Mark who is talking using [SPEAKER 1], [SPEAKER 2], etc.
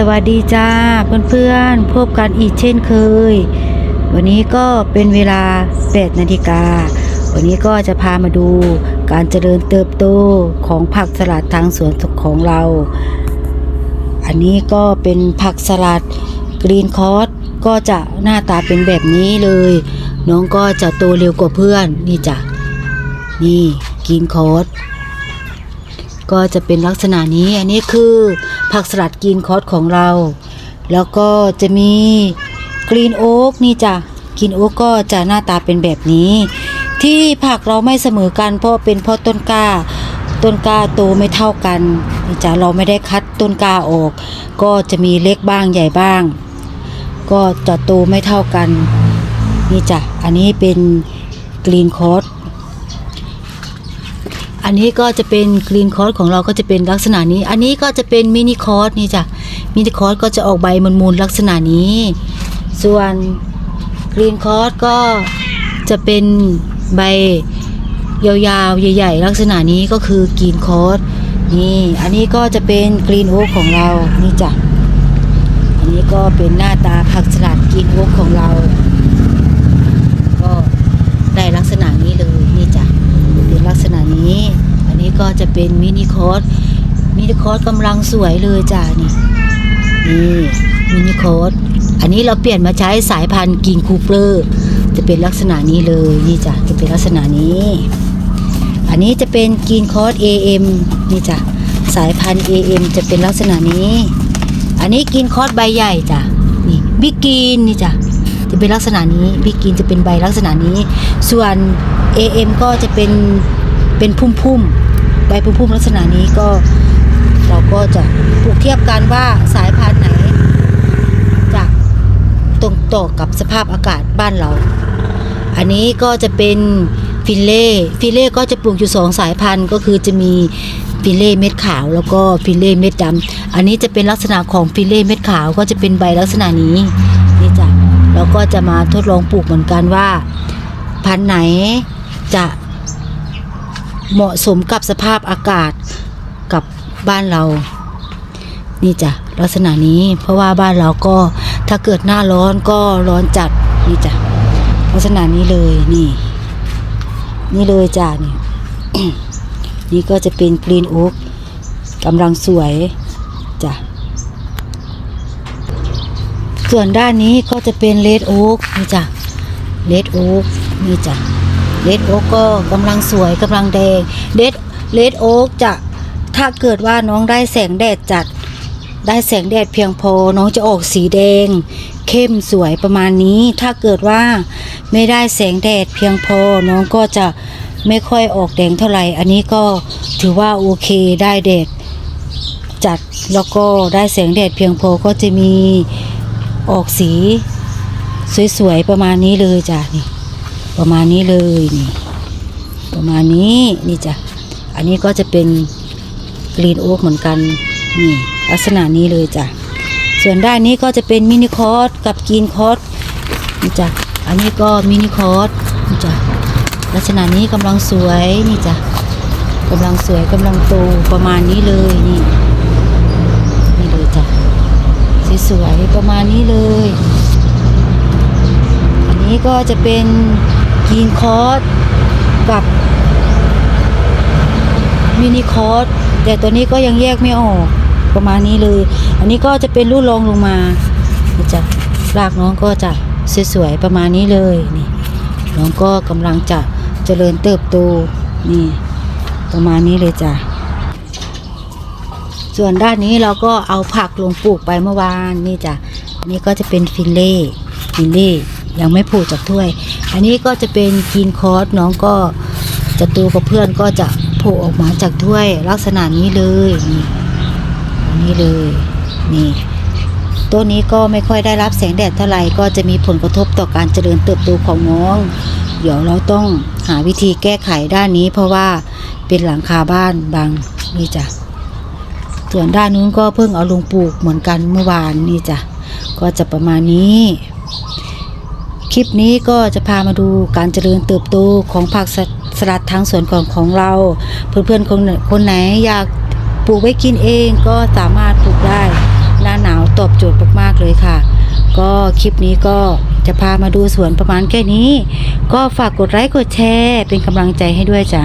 [SPEAKER 1] สวัสดีจ้าเพื่อนๆพบกันอีกเช่นเคย วันนี้ก็เป็นเวลา8นาฬิกา วันนี้ก็จะพามาดูการเจริญเติบโตของผักสลัดทางสวนของเรา อันนี้ก็เป็นผักสลัดกรีนคอร์สก็จะหน้าตาเป็นแบบนี้เลย น้องก็จะโตเร็วกว่าเพื่อนนี่จ้ะนี่กรีนคอร์ส ก็จะเป็นลักษณะนี้อันนี้คือผักสลัดกรีนคอร์สของเรา แล้วก็จะมีกรีนโอ๊กนี่จ้ะกรีนโอ๊กก็จะหน้าตาเป็นแบบนี้ ที่ผักเราไม่เสมอกันเพราะเป็นเพราะต้นกล้า ต้นกล้าโตไม่เท่ากันนี่จ้ะเราไม่ได้คัดต้นกล้าออก ก็จะมีเล็กบ้างใหญ่บ้าง ก็จะโตไม่เท่ากันนี่จ้ะอันนี้เป็นกรีนคอร์ส อันนี้ก็จะเป็นกรีนคอร์สของเราก็จะเป็นลักษณะนี้ อันนี้ก็จะเป็นมินิคอร์สนี่จ้ะมินิคอร์สก็จะออกใบมูลๆลักษณะนี้ ส่วนกรีนคอร์สก็จะเป็นใบยาวๆ ใหญ่ ๆ ลักษณะนี้ก็คือกรีนคอร์สนี่ อันนี้ก็จะเป็นกรีนโอ๊กของเรา นี่จ้ะ อันนี้ก็เป็นหน้าตาผักสลัดกรีนโอ๊กของเรา ก็ได้ลักษณะนี้เลย ษณะนี้ อันนี้ก็จะเป็นมินิคอร์สมินิคอร์สกำลังสวยเลยจ้ะนี่นี่มินิคอร์สอันนี้เราเปลี่ยนมาใช้สายพันธุ์กิงคูเปอร์จะเป็นลักษณะนี้เลยนี่จ้ะจะเป็นลักษณะนี้ อันนี้จะเป็นกินคอร์ส AM นี่จ้ะสายพันธุ์ AM จะเป็นลักษณะนี้ อันนี้กินคอร์สใบใหญ่จ้ะนี่บิ๊กกินนี่จ้ะจะเป็นลักษณะนี้บิ๊กกินจะเป็นใบลักษณะนี้ ส่วน AM ก็จะเป็น เป็นพุ่มๆใบพุ่มๆลักษณะนี้ก็เราก็จะปลูกเทียบกันว่าสายพันธุ์ไหนจะตรงต่อกับสภาพอากาศบ้านเรา อันนี้ก็จะเป็นฟิลเล่ฟิลเล่ก็จะปลูกอยู่สองสายพันธุ์ก็คือจะมีฟิลเล่เม็ดขาวแล้วก็ฟิลเล่เม็ดดำอันนี้จะเป็นลักษณะของฟิลเล่เม็ดขาวก็จะเป็นใบลักษณะนี้นี่จ้ะเราก็จะมาทดลองปลูกเหมือนกันว่า พันธุ์ไหนจะ เหมาะสมกับสภาพอากาศกับบ้านเรา นี่จ้ะลักษณะนี้เพราะว่าบ้านเราก็ถ้าเกิดหน้าร้อนก็ร้อนจัดนี่จ้ะลักษณะนี้เลยนี่ นี่เลยจ้ะนี่นี่ก็จะเป็นกรีนโอ๊กกำลังสวยจ้ะส่วนด้านนี้ก็จะเป็นเลดโอ๊กนี่จ้ะเลดโอ๊กนี่จ้ะ เลดโอ๊กก็กำลังสวยกำลังแดงเลดเลดโอ๊กจะถ้าเกิดว่าน้องได้แสงแดดจัด ได้แสงแดดเพียงพอ น้องจะออกสีแดง เข้มสวยประมาณนี้ ถ้าเกิดว่าไม่ได้แสงแดดเพียงพอ น้องก็จะไม่ค่อยออกแดงเท่าไหร่ อันนี้ก็ถือว่าโอเคได้แดดจัดแล้วก็ได้แสงแดดเพียงพอก็จะมีออกสีสวยๆประมาณนี้เลยจ้ะนี่ ประมาณนี้เลยนี่ประมาณนี้นี่จ้ะอันนี้ก็จะเป็นกรีนโอ๊กเหมือนกันนี่ลักษณะนี้เลยจ้ะส่วนด้านนี้ก็จะเป็นมินิคอร์สกับกรีนคอร์สนี่จ้ะอันนี้ก็มินิคอร์สนี่จ้ะลักษณะนี้กำลังสวยนี่จ้ะกำลังสวยกำลังโตประมาณนี้เลยนี่นี่เลยจ้ะสวยๆประมาณนี้เลย อันนี้ก็จะเป็น กีนคอร์สกับมินิคอร์สแต่ตัวนี้ก็ยังแยกไม่ออกประมาณนี้เลย อันนี้ก็จะเป็นรูดรองลงมาจะรากน้องก็จะสวยๆประมาณนี้เลยนี่น้องก็กำลังจะเจริญเติบโตนี่ ประมาณนี้เลยจ้ะส่วนด้านนี้เราก็เอาผักลงปลูกไปเมื่อวานนี่จ้ะนนี้ก็จะเป็นฟิลเล่ฟิลเล่ยังไม่ผูกจากถ้วย อันนี้ก็จะเป็นกีนคอร์สน้องก็จะตูกับเพื่อนก็จะโผล่ออกมาจากถ้วยลักษณะนี้เลยนี่นี้เลยนี่ต้นนี้ก็ไม่ค่อยได้รับแสงแดดเท่าไหร่ก็จะมีผลกระทบต่อการเจริญเติบโตของน้อง เดี๋ยวเราต้องหาวิธีแก้ไขด้านนี้ เพราะว่าเป็นหลังคาบ้านบางนี่จ้ะส่วนด้านนู้นก็เพิ่งเอาลงปลูกเหมือนกันเมื่อวานนี่จ้ะก็จะประมาณนี้ ลิปนี้ก็จะพามาดูการเจริญเติบโตของผักสสลัดทางสวนของของเรา เพื่อนๆคนไหนคนไหนอยากปลูกไว้กินเองก็สามารถปลูกได้ หน้าหนาวตอบโจทย์มากๆเลยค่ะ ก็คลิปนี้ก็จะพามาดูสวนประมาณแค่นี้ ก็ฝากกดไลค์กดแชร์ เป็นกำลังใจให้ด้วยจ้า